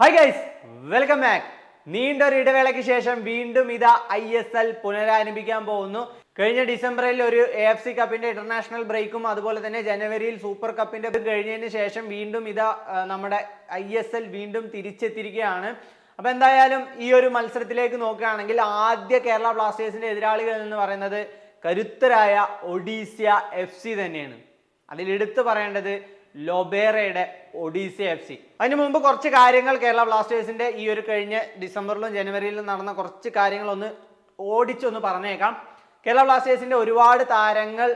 Hi guys welcome back നീണ്ട ഒരു ഇടവേളയ്ക്ക് ശേഷം വീണ്ടും ഇതാ ഐ എസ് എൽ പുനരാരംഭിക്കാൻ പോകുന്നു. കഴിഞ്ഞ ഡിസംബറിൽ ഒരു എ എഫ് സി കപ്പിന്റെ ഇന്റർനാഷണൽ ബ്രേക്കും അതുപോലെ തന്നെ ജനുവരിയിൽ സൂപ്പർ കപ്പിന്റെ കഴിഞ്ഞതിന് ശേഷം വീണ്ടും ഇതാ നമ്മുടെ ഐ എസ് എൽ വീണ്ടും തിരിച്ചെത്തിയിരിക്കുകയാണ്. അപ്പൊ എന്തായാലും ഈ ഒരു മത്സരത്തിലേക്ക് നോക്കുകയാണെങ്കിൽ ആദ്യ കേരള ബ്ലാസ്റ്റേഴ്സിന്റെ എതിരാളികൾ എന്ന് പറയുന്നത് കരുത്തരായ ഒഡീസ്യ എഫ് സി തന്നെയാണ്. അതിൽ എടുത്തു പറയേണ്ടത് ലൊബേറയുടെ ഒഡീസ എഫ് സി. അതിനു മുമ്പ് കുറച്ച് കാര്യങ്ങൾ കേരള ബ്ലാസ്റ്റേഴ്സിന്റെ ഈ ഒരു കഴിഞ്ഞ ഡിസംബറിലും ജനുവരിയിലും നടന്ന കുറച്ച് കാര്യങ്ങളൊന്ന് ഓടിച്ചൊന്ന് പറഞ്ഞേക്കാം. കേരള ബ്ലാസ്റ്റേഴ്സിന്റെ ഒരുപാട് താരങ്ങൾ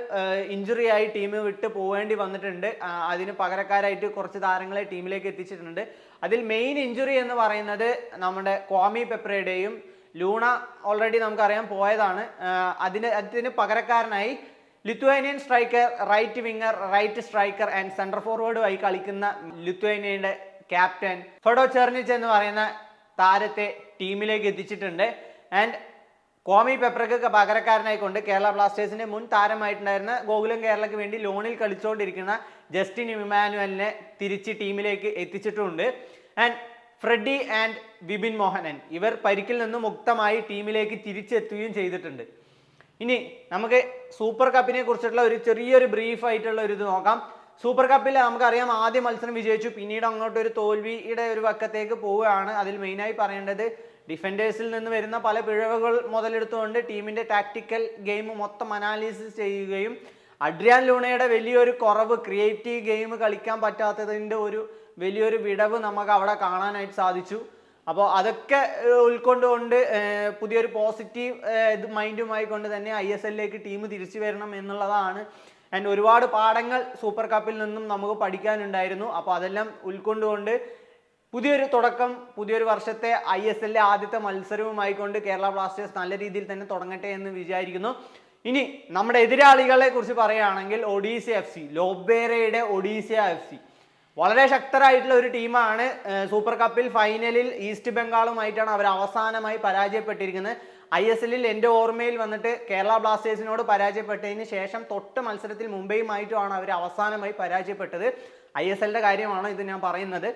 ഇഞ്ചുറി ആയി ടീം വിട്ട് പോവേണ്ടി വന്നിട്ടുണ്ട്. അതിന് പകരക്കാരായിട്ട് കുറച്ച് താരങ്ങളെ ടീമിലേക്ക് എത്തിച്ചിട്ടുണ്ട്. അതിൽ മെയിൻ ഇഞ്ചുറി എന്ന് പറയുന്നത് നമ്മുടെ ക്വാമി പെപ്രയുടെയും ലൂണ ഓൾറെഡി നമുക്കറിയാം പോയതാണ്. അതിന് അതിന് പകരക്കാരനായി Lithuanian striker right winger right striker and central ഫോർവേഡുമായി കളിക്കുന്ന ലിത്വാനിയയുടെ ക്യാപ്റ്റൻ ഫെഡോ ചെർണിച്ച് എന്ന് പറയുന്ന താരത്തെ ടീമിലേക്ക് എത്തിച്ചിട്ടുണ്ട്. ആൻഡ് കോമി പെപ്രക്ക് പകരക്കാരനായിക്കൊണ്ട് കേരള ബ്ലാസ്റ്റേഴ്സിന്റെ മുൻ താരമായിട്ടുണ്ടായിരുന്ന ഗോകുലം കേരളയ്ക്ക് വേണ്ടി ലോണിൽ കളിച്ചുകൊണ്ടിരിക്കുന്ന ജസ്റ്റിൻ ഇമാനുവലിനെ തിരിച്ച് ടീമിലേക്ക് എത്തിച്ചിട്ടുണ്ട്. And Freddy and Vipin Mohanan ഇവർ പരിക്കിൽ നിന്ന് മുക്തമായി ടീമിലേക്ക് തിരിച്ചെത്തുകയും ചെയ്തിട്ടുണ്ട്. ഇനി നമുക്ക് സൂപ്പർ കപ്പിനെ കുറിച്ചിട്ടുള്ള ഒരു ചെറിയൊരു ബ്രീഫ് ആയിട്ടുള്ള ഒരു ഇത് നോക്കാം. സൂപ്പർ കപ്പിൽ നമുക്കറിയാം ആദ്യ മത്സരം വിജയിച്ചു. പിന്നീട് അങ്ങോട്ട് ഒരു തോൽവിയുടെ ഒരു വക്കത്തേക്ക് പോവുകയാണ്. അതിൽ മെയിനായി പറയേണ്ടത് ഡിഫൻഡേഴ്സിൽ നിന്ന് വരുന്ന പല പിഴവുകൾ മുതലെടുത്തുകൊണ്ട് ടീമിന്റെ ടാക്ടിക്കൽ ഗെയിം മൊത്തം അനാലിസിസ് ചെയ്യുകയും അഡ്രിയാൻ ലൂണയുടെ വലിയൊരു കുറവ് ക്രിയേറ്റീവ് ഗെയിം കളിക്കാൻ പറ്റാത്തതിന്റെ ഒരു വലിയൊരു വിടവ് നമുക്ക് അവിടെ കാണാനായിട്ട് സാധിച്ചു. അപ്പോൾ അതൊക്കെ ഉൾക്കൊണ്ടുകൊണ്ട് പുതിയൊരു പോസിറ്റീവ് ഇത് മൈൻഡുമായി കൊണ്ട് തന്നെ ഐ എസ് എല്ലിലേക്ക് ടീം തിരിച്ചു വരണം എന്നുള്ളതാണ്. ആൻഡ് ഒരുപാട് പാഠങ്ങൾ സൂപ്പർ കപ്പിൽ നിന്നും നമുക്ക് പഠിക്കാനുണ്ടായിരുന്നു. അപ്പോൾ അതെല്ലാം ഉൾക്കൊണ്ടുകൊണ്ട് പുതിയൊരു തുടക്കം പുതിയൊരു വർഷത്തെ ഐ എസ് എല്ലിലെ ആദ്യത്തെ മത്സരവുമായി കൊണ്ട് കേരള ബ്ലാസ്റ്റേഴ്സ് നല്ല രീതിയിൽ തന്നെ തുടങ്ങട്ടെ എന്ന് വിചാരിക്കുന്നു. ഇനി നമ്മുടെ എതിരാളികളെ കുറിച്ച് പറയുകയാണെങ്കിൽ ഒഡീസ എഫ് സി ലോബേരയുടെ ഒഡീസ എഫ് സി വളരെ ശക്തരായിട്ടുള്ള ഒരു ടീമാണ് സൂപ്പർ കപ്പിൽ ഫൈനലിൽ ഈസ്റ്റ് ബംഗാളുമായിട്ടാണ് അവർ അവസാനമായി പരാജയപ്പെട്ടിരിക്കുന്നത്. ഐ എസ് എല്ലിൽ എന്റെ ഓർമ്മയിൽ വന്നിട്ട് കേരള ബ്ലാസ്റ്റേഴ്സിനോട് പരാജയപ്പെട്ടതിന് ശേഷം തൊട്ട് മത്സരത്തിൽ മുംബൈയുമായിട്ടുമാണ് അവർ അവസാനമായി പരാജയപ്പെട്ടത്. ഐ എസ് എല്ലിന്റെ കാര്യമാണ് ഇത് ഞാൻ പറയുന്നത്.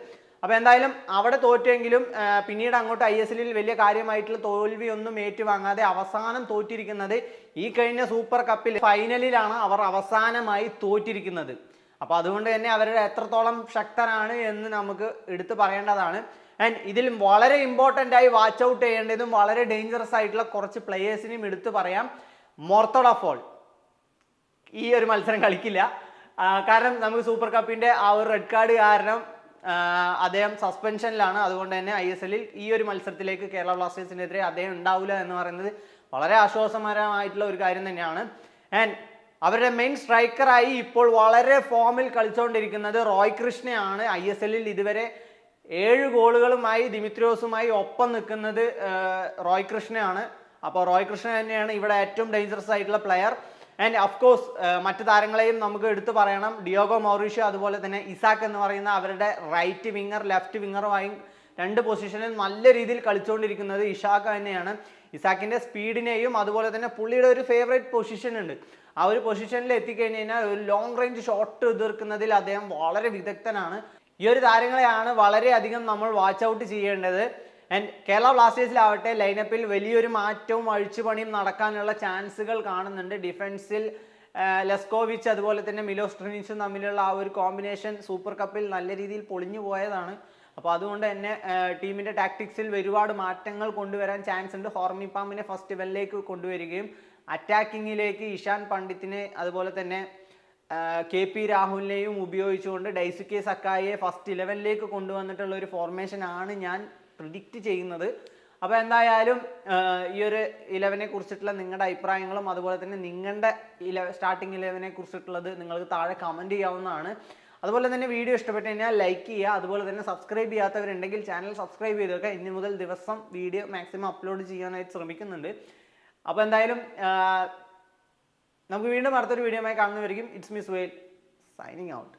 അപ്പോൾ എന്തായാലും അവിടെ തോറ്റെങ്കിലും പിന്നീട് അങ്ങോട്ട് ഐ എസ് എല്ലിൽ വലിയ കാര്യമായിട്ടുള്ള തോൽവിയൊന്നും ഏറ്റുവാങ്ങാതെ അവസാനം തോറ്റിരിക്കുന്നത് ഈ കഴിഞ്ഞ സൂപ്പർ കപ്പിൽ ഫൈനലിലാണ് അവർ അവസാനമായി തോറ്റിരിക്കുന്നത്. അപ്പോൾ അതുകൊണ്ട് തന്നെ അവരുടെ എത്രത്തോളം ശക്തനാണ് എന്ന് നമുക്ക് എടുത്തു പറയേണ്ടതാണ്. ആൻഡ് ഇതിൽ വളരെ ഇമ്പോർട്ടന്റ് ആയി വാച്ച് ഔട്ട് ചെയ്യേണ്ടതും വളരെ ഡേഞ്ചറസ് ആയിട്ടുള്ള കുറച്ച് പ്ലേയേഴ്സിനെയും എടുത്തു പറയാം. മോർത്തോഡഫോൾ ഈ ഒരു മത്സരം കളിക്കില്ല. കാരണം നമുക്ക് സൂപ്പർ കപ്പിന്റെ ആ ഒരു റെഡ് കാർഡ് കാരണം അദ്ദേഹം സസ്പെൻഷനിലാണ് അതുകൊണ്ട് തന്നെ ഐ എസ് എല്ലിൽ ഈ ഒരു മത്സരത്തിലേക്ക് കേരള ബ്ലാസ്റ്റേഴ്സിനെതിരെ അദ്ദേഹം ഉണ്ടാവില്ല എന്ന് പറയുന്നത് വളരെ ആശ്വാസകരമായിട്ടുള്ള ഒരു കാര്യം തന്നെയാണ്. ആൻഡ് അവരുടെ മെയിൻ സ്ട്രൈക്കറായി ഇപ്പോൾ വളരെ ഫോമിൽ കളിച്ചുകൊണ്ടിരിക്കുന്നത് റോയ് കൃഷ്ണയാണ്. ഐ എസ് എല്ലിൽ ഇതുവരെ ഏഴ് ഗോളുകളുമായി ദിമിത്രിയോസുമായി ഒപ്പം നിൽക്കുന്നത് റോയ് കൃഷ്ണയാണ്. അപ്പോൾ റോയ് കൃഷ്ണ തന്നെയാണ് ഇവിടെ ഏറ്റവും ഡേഞ്ചറസ് ആയിട്ടുള്ള പ്ലെയർ ആൻഡ് അഫ്കോഴ്സ് മറ്റു താരങ്ങളെയും നമുക്ക് എടുത്തു പറയണം. ഡിയോഗോ മൗറീഷ്യോ അതുപോലെ തന്നെ ഇസാക്ക് എന്ന് പറയുന്ന അവരുടെ റൈറ്റ് വിങ്ങർ ലെഫ്റ്റ് വിങ്ങറുമായും രണ്ട് പൊസിഷനിൽ നല്ല രീതിയിൽ കളിച്ചുകൊണ്ടിരിക്കുന്നത് ഇഷാക്ക തന്നെയാണ്. ഇസാക്കിന്റെ സ്പീഡിനെയും അതുപോലെ തന്നെ പുള്ളിയുടെ ഒരു ഫേവറേറ്റ് പൊസിഷൻ ഉണ്ട്. ആ ഒരു പൊസിഷനിൽ എത്തിക്കഴിഞ്ഞ് കഴിഞ്ഞാൽ ഒരു ലോങ് റേഞ്ച് ഷോട്ട് എതിർക്കുന്നതിൽ അദ്ദേഹം വളരെ വിദഗ്ധനാണ്. ഈ ഒരു താരങ്ങളെയാണ് വളരെയധികം നമ്മൾ വാച്ച് ഔട്ട് ചെയ്യേണ്ടത്. ആൻഡ് കേരള ബ്ലാസ്റ്റേഴ്സിലാവട്ടെ ലൈനപ്പിൽ വലിയൊരു മാറ്റവും അഴിച്ചുപണിയും നടക്കാനുള്ള ചാൻസുകൾ കാണുന്നുണ്ട്. ഡിഫൻസിൽ ലെസ്കോവിച്ച് അതുപോലെ തന്നെ മിലോസ് ട്രിനിച്ചും തമ്മിലുള്ള ആ ഒരു കോമ്പിനേഷൻ സൂപ്പർ കപ്പിൽ നല്ല രീതിയിൽ പൊളിഞ്ഞു പോയതാണ്. അപ്പോൾ അതുകൊണ്ട് തന്നെ ടീമിന്റെ ടാക്ടിക്സിൽ ഒരുപാട് മാറ്റങ്ങൾ കൊണ്ടുവരാൻ ചാൻസ് ഉണ്ട്. ഹോർമി പാമ്പിനെ ഫസ്റ്റ് വെല്ലിലേക്ക് കൊണ്ടുവരികയും അറ്റാക്കിങ്ങിലേക്ക് ഇഷാൻ പണ്ഡിത്തിനെ അതുപോലെ തന്നെ കെ പി രാഹുലിനെയും ഉപയോഗിച്ചുകൊണ്ട് ഡൈസുക്കെ സക്കായിയെ ഫസ്റ്റ് ഇലവനിലേക്ക് കൊണ്ടുവന്നിട്ടുള്ള ഒരു ഫോർമേഷൻ ആണ് ഞാൻ പ്രിഡിക്റ്റ് ചെയ്യുന്നത്. അപ്പോൾ എന്തായാലും ഈ ഒരു ഇലവനെ കുറിച്ചിട്ടുള്ള നിങ്ങളുടെ അഭിപ്രായങ്ങളും അതുപോലെ തന്നെ നിങ്ങളുടെ ഇല സ്റ്റാർട്ടിങ് ഇലവനെ കുറിച്ചിട്ടുള്ളത് നിങ്ങൾക്ക് താഴെ കമന്റ് ചെയ്യാവുന്നതാണ്. അതുപോലെ തന്നെ വീഡിയോ ഇഷ്ടപ്പെട്ട് കഴിഞ്ഞാൽ ലൈക്ക് ചെയ്യുക അതുപോലെ തന്നെ സബ്സ്ക്രൈബ് ചെയ്യാത്തവരുണ്ടെങ്കിൽ ചാനൽ സബ്സ്ക്രൈബ് ചെയ്തൊക്കെ ഇനി മുതൽ ദിവസം വീഡിയോ മാക്സിമം അപ്ലോഡ് ചെയ്യാനായിട്ട് ശ്രമിക്കുന്നുണ്ട്. അപ്പോൾ എന്തായാലും നമുക്ക് വീണ്ടും അടുത്തൊരു ആയി കാണുന്നവരിക്കും it's miss Vale signing out